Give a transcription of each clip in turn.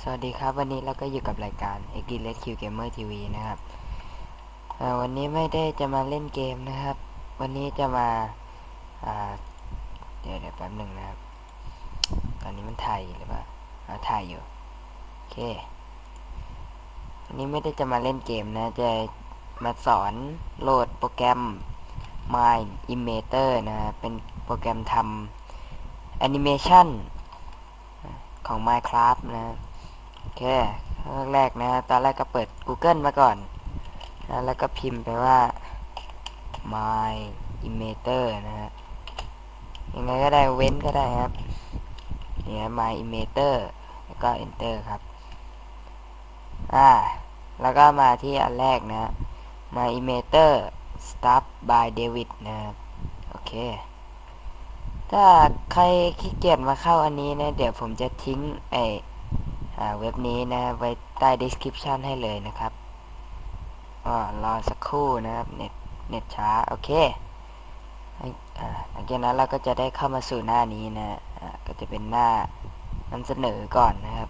สวัสดีครับ วันนี้เราก็อยู่กับรายการ x d l e t Q Gamer TV นะครับวันนี้ไม่ได้จะมาเล่นเกมนะครับ วันนี้จะมาเดี๋ยวเดี๋ยวแป๊บหนึ่งนะครับ ตอนนี้มันถ่ายหรือเปล่าอ่าถ่ายอยู่ โอเค วันนี้ไม่ได้จะมาเล่นเกมนะ จะมาสอนโหลดโปรแกรม Mind Imager นะ เป็นโปรแกรมทำแอนิเมชัน ของ Minecraft นะโอเคขั้นแรกนะตอนแรกก็เปิด Google มาก่อนนะแล้วก็พิมพ์ไปว่า My Imager นะฮะยังไงก็ได้เว้นก็ได้ครับเนี่ย My Imager แล้วก็ Enter ครับอ่าแล้วก็มาที่อันแรกนะ My Imager Start by David นะครับโอเค ถ้าใครขี้เกียจมาเข้าอันนี้นะ เดี๋ยวผมจะทิ้งไอ,อเว็บนี้นะ ไว้ใต้ description ให้เลยนะครับอรอสักครู่นะครับเน็ตเน็ตช้า โอเคหลังจากนั้นเราก็จะได้เข้ามาสู่หน้านี้นะก็จะเป็นหน้านำเสนอก่อนนะครับ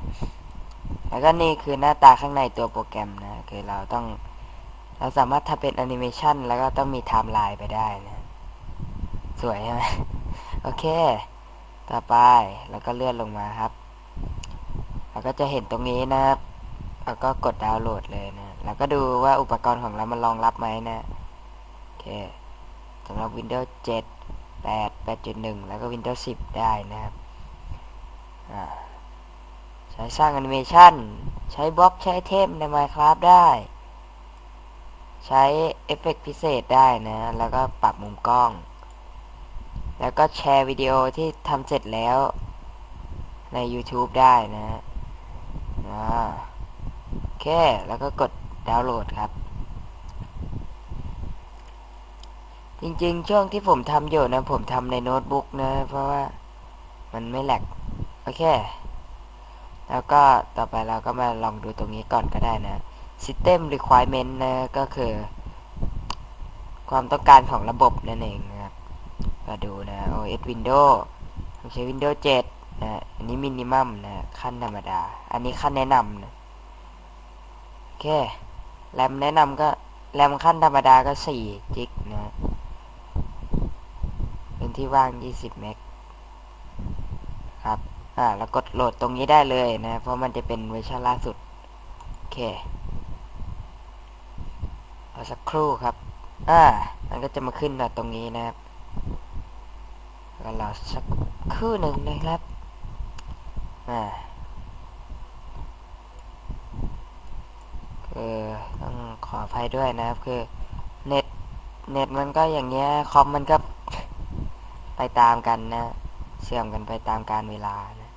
แล้วก็นี่คือหน้าตาข้างในตัวโปรแกรมนะคือเราต้องเราสามารถทำเป็นแอนิเมชันแล้วก็ต้องมีไทม์ไลน์ไปได้นะ สวยใช่ไหม โอเค ต่อไปแล้วก็เลื่อนลงมาครับเราก็จะเห็นตรงนี้นะครับแล้วก็กดดาวน์โหลดเลยนะแล้วก็ดูว่าอุปกรณ์ของเรามันรองรับไหมนะโอเคสำหรับ Windows 7 8 8.1 แล้วก็ Windows 10 ได้นะครับใช้สร้างแอนิเมชันใช้บล็อกใช้เทมใน Minecraft ได้ ใช้เอฟเฟกต์พิเศษได้นะ แล้วก็ปรับมุมกล้อง แล้วก็แชร์วิดีโอที่ทำเสร็จแล้ว ใน YouTube ได้นะอ่าโอเค แล้วก็กดดาวน์โหลดครับ จริงๆ ช่วงที่ผมทำอยู่นะ ผมทำในโน้ตบุ๊กนะ เพราะว่ามันไม่แหลกโอเค แล้วก็ต่อไปเราก็มาลองดูตรงนี้ก่อนก็ได้นะ System Requirement นะ ก็คือ ความต้องการของระบบนั่นเองนะ ก็ดูนะ OS Windows ผมใช้ Windows 7 นะ อันนี้ Minimum นะ ขั้นธรรมดา อันนี้ขั้นแนะนำนะโอเค แรมแนะนำก็แรมขั้นธรรมดาก็ 4 จิกนะ เป็นที่ว่าง 20 เมกครับ อ่า แล้วกดโหลดตรงนี้ได้เลยนะ เพราะมันจะเป็นเวอร์ชันล่าสุด โอเคเอาสักครู่ครับ อ่า มันก็จะมาขึ้นมาตรงนี้นะครับ ก็รอสักครู่หนึ่งนะครับอ่าคือต้องขออภัยด้วยนะครับ คือเน็ตเน็ตมันก็อย่างเงี้ยคอมมันก็ไปตามกันนะเสื่อมกันไปตามการเวลานะ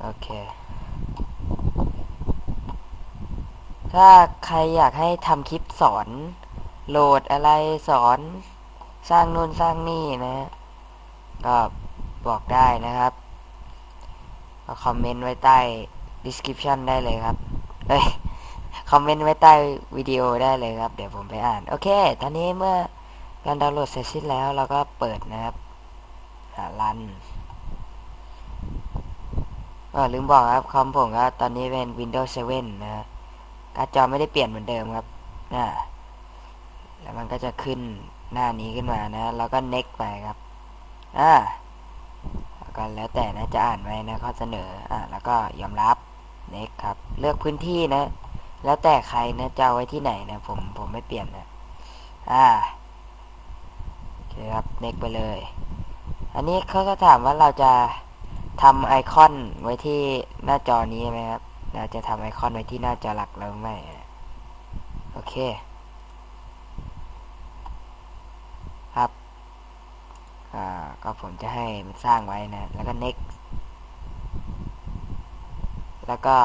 โอเค ถ้าใครอยากให้ทำคลิปสอน โหลดอะไรสอนสร้างนู่นสร้างนี่นะ ก็บอกได้นะครับก็คอมเมนต์ไว้ใต้ description ได้เลยครับเอ้ยคอมเมนต์ไว้ใต้วิดีโอได้เลยครับ เดี๋ยวผมไปอ่าน โอเค ตอนนี้เมื่อการดาวน์โหลดเสร็จสิ้นแล้วเราก็เปิดนะครับอ่ารันก็ลืมบอกครับคอมผมก็ตอนนี้เป็น Windows 7 นะการ์ดจอไม่ได้เปลี่ยนเหมือนเดิมครับน่า แล้วมันก็จะขึ้นหน้านี้ขึ้นมานะ แล้วก็ next ไปครับ อ่าแล้วก็แล้วแต่นะจะอ่านไว้นะข้อเสนอ อ่า แล้วก็ยอมรับ next ครับ เลือกพื้นที่นะ แล้วแต่ใครนะจะเอาไว้ที่ไหนนะผมผมไม่เปลี่ยนนะ อ่าโอเคครับ next ไปเลย อันนี้เขาก็ถามว่าเราจะทำไอคอนไว้ที่หน้าจอนี้ไหมครับ เราจะทำไอคอนไว้ที่หน้าจอหลักแล้วไม่โอเค ครับ อ่าก็ผมจะให้มันสร้างไว้นะ แล้วก็ next แล้วก็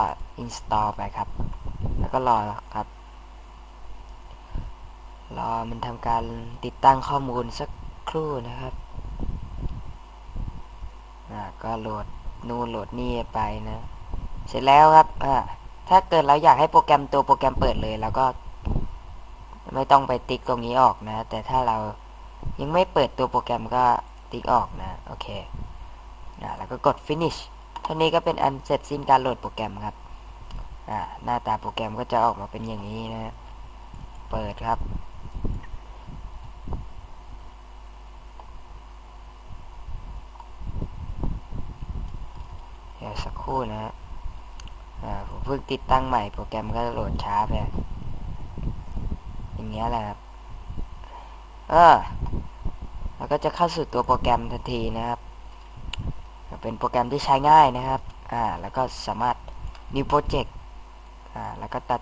install ไปครับ แล้วก็รอครับ รอมันทำการติดตั้งข้อมูลสักครู่นะครับอ่าก็โหลดนู่นโหลดนี่ไปนะ เสร็จแล้วครับอ่าถ้าเกิดเราอยากให้โปรแกรมตัวโปรแกรมเปิดเลยเราก็ไม่ต้องไปติ๊กตรงนี้ออกนะ แต่ถ้าเรา ยังไม่เปิดตัวโปรแกรมก็ติ๊กออกนะ โอเคอ่าแล้วก็กด finish เท่านี้ก็เป็นอันเสร็จสิ้นการโหลดโปรแกรมครับอ่าหน้าตาโปรแกรมก็จะออกมาเป็นอย่างนี้นะฮะเปิดครับ เดี๋ยวสักครู่นะฮะอ่าผมเพิ่งติดตั้งใหม่โปรแกรมก็โหลดช้าไปอย่างเงี้ยแหละครับ ออแล้วก็จะเข้าสู่ตัวโปรแกรมทันทีนะครับ เป็นโปรแกรมที่ใช้ง่ายนะครับ อ่า แล้วก็สามารถ new project อ่า แล้วก็ตัด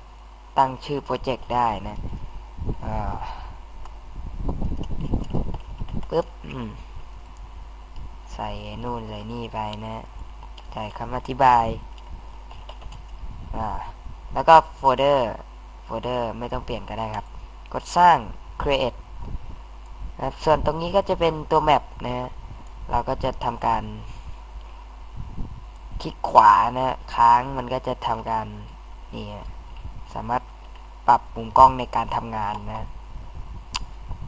ตั้งชื่อโปรเจกต์ได้นะอ่าปึ๊บใส่นู่นใส่นี่ไปนะใส่คำอธิบาย อ่า แล้วก็โฟลเดอร์ โฟลเดอร์ไม่ต้องเปลี่ยนก็ได้ครับ กดสร้าง create นะส่วนตรงนี้ก็จะเป็นตัว map นะฮะเราก็จะทำการคลิกขวานะค้างมันก็จะทำการนี่สามารถปรับมุมกล้องในการทำงานนะ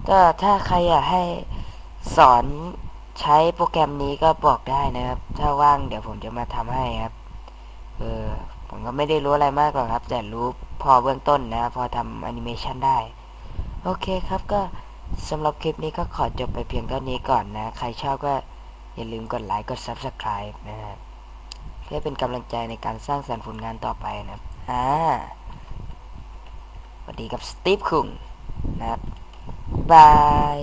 ก็ถ้าใครอยากให้สอนใช้โปรแกรมนี้ก็บอกได้นะครับ ถ้าว่างเดี๋ยวผมจะมาทำให้ครับเออผมก็ไม่ได้รู้อะไรมากหรอกครับ แต่รู้พอเบื้องต้นนะ พอทำแอนิเมชันได้ โอเคครับก็ สำหรับคลิปนี้ก็ขอจบไปเพียงเท่านี้ก่อนนะ ใครชอบก็อย่าลืมกดไลค์ กด Subscribe นะครับเพื่อเป็นกำลังใจในการสร้างสรรค์ผลงานต่อไปนะครับอ่าสวัสดีกับสตีฟคุงนะครับบาย